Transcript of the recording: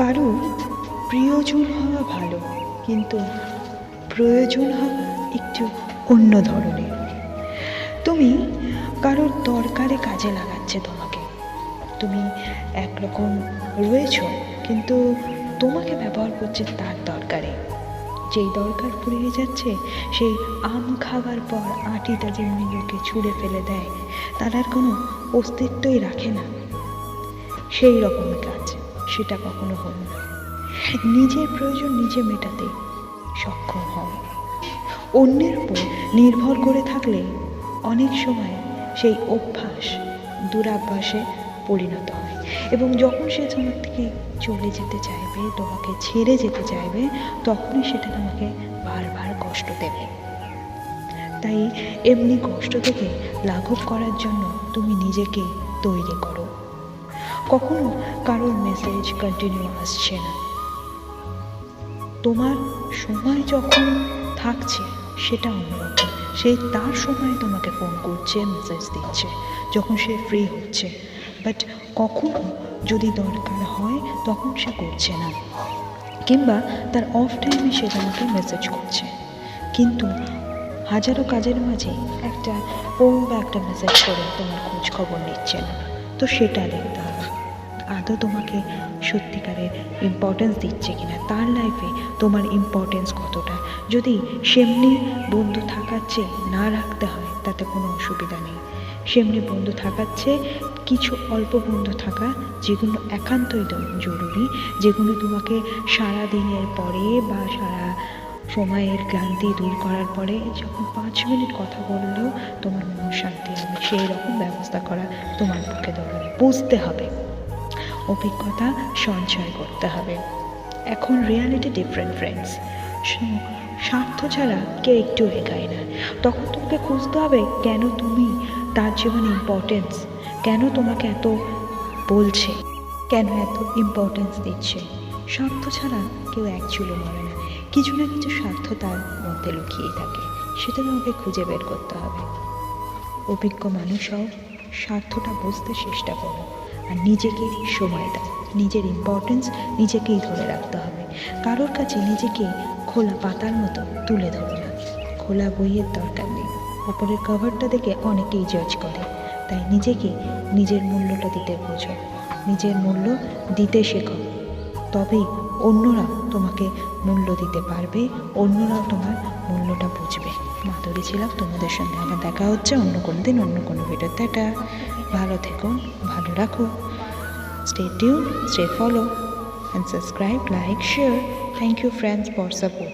কারও প্রিয়জন হওয়া ভালো, কিন্তু প্রয়োজন হওয়া একটু অন্য ধরনের। তুমি কারোর দরকারে কাজে লাগাচ্ছে তোমাকে। তুমি একরকম রয়েছ, কিন্তু তোমাকে ব্যবহার করছে তার দরকারে। যেই দরকার ফুরিয়ে যাচ্ছে, সেই আম খাবার পর আটিটা যেমনি লোকে ছুঁড়ে ফেলে দেয়, তার আর কোনো অস্তিত্বই রাখে না। সেই রকম কাজ সেটা কখনো হল না। নিজের প্রয়োজন নিজে মেটাতে সক্ষম হও। অন্যের উপর নির্ভর করে থাকলে অনেক সময় সেই অভ্যাস দুরাভ্যাসে পরিণত হয় এবং যখন সে তোমার থেকে চলে যেতে চাইবে, তোমাকে ছেড়ে যেতে চাইবে, তখনই সেটা তোমাকে বারবার কষ্ট দেবে। তাই এমনি কষ্ট থেকে লাঘব করার জন্য তুমি নিজেকে তৈরি করো। কখনো কারোর মেসেজ কন্টিনিউ আসছে না। তোমার সময় যখন থাকছে, সেটা অন্যরকম। সে তার সময় তোমাকে ফোন করছে মেসেজ দিচ্ছে, যখন সে ফ্রি হচ্ছে। বাট কখনো যদি দরকার হয়, তখন সে করছে না। কিংবা তার অফ টাইমে সে তোমাকে মেসেজ করছে। কিন্তু হাজারো কাজের মাঝে একটা ফোন বা একটা মেসেজ করে তোমার খোঁজ খবর নিচ্ছে না। তো সেটা দেখতে হবে আদৌ তোমাকে সত্যিকারের ইম্পর্টেন্স দিচ্ছে কিনা? তার লাইফে তোমার ইম্পর্টেন্স কতটা? যদি সেমনি বন্ধু থাকার চেয়ে না রাখতে হয়, তাতে কোনো অসুবিধা নেই। সেমনি বন্ধু থাকার চেয়ে কিছু অল্প বন্ধু থাকা যেগুলো একান্তই জরুরি, যেগুলো তোমাকে সারা দিনের পরে বা সারা সময়ের ক্লান্তি দূর করার পরে যখন পাঁচ মিনিট কথা বললেও তোমার মন শান্তি হবে। সেই রকম ব্যবস্থা করা তোমার পক্ষে দরকার বুঝতে হবে। অভিজ্ঞতা সঞ্চয় করতে হবে। এখন রিয়ালিটি ডিফারেন্ট ফ্রেন্ডস স্বার্থ ছাড়া কেউ একটু এগায় না। তখন তোমাকে খুঁজতে হবে, কেন তুমি তার জীবনে ইম্পর্টেন্স কেন তোমাকে এত বলছে, কেন এত ইম্পর্টেন্স দিচ্ছে? স্বার্থ ছাড়া কেউ এক চুলো মরে না। কিছু না কিছু স্বার্থ তার মধ্যে লুকিয়ে থাকে। সেটা তোমাকে খুঁজে বের করতে হবে। অভিজ্ঞ মানুষ হও স্বার্থটা বুঝতে চেষ্টা করো। আর নিজেকে সময় দাও। নিজের ইম্পর্টেন্স নিজেকেই ধরে রাখতে হবে। কারোর কাছে নিজেকে খোলা পাতার মতো তুলে ধরো না। খোলা বইয়ের দরকার নেই। ওপরের কভারটা দেখে অনেকেই জজ করে। তাই নিজেকে নিজের মূল্যটা দিতে বোঝো। নিজের মূল্য দিতে শেখো। তবেই অন্যরা তোমাকে মূল্য দিতে পারবে, অন্যরাও তোমার মূল্যটা বুঝবে। মাধুরী ছিলাম, তোমাদের সঙ্গে আবার দেখা হচ্ছে অন্য কোনো দিন, অন্য কোনো ভিডিওতে এটা ভালো থেকো, ভালো রাখো। Stay tune stay follow and subscribe like share thank you friends for support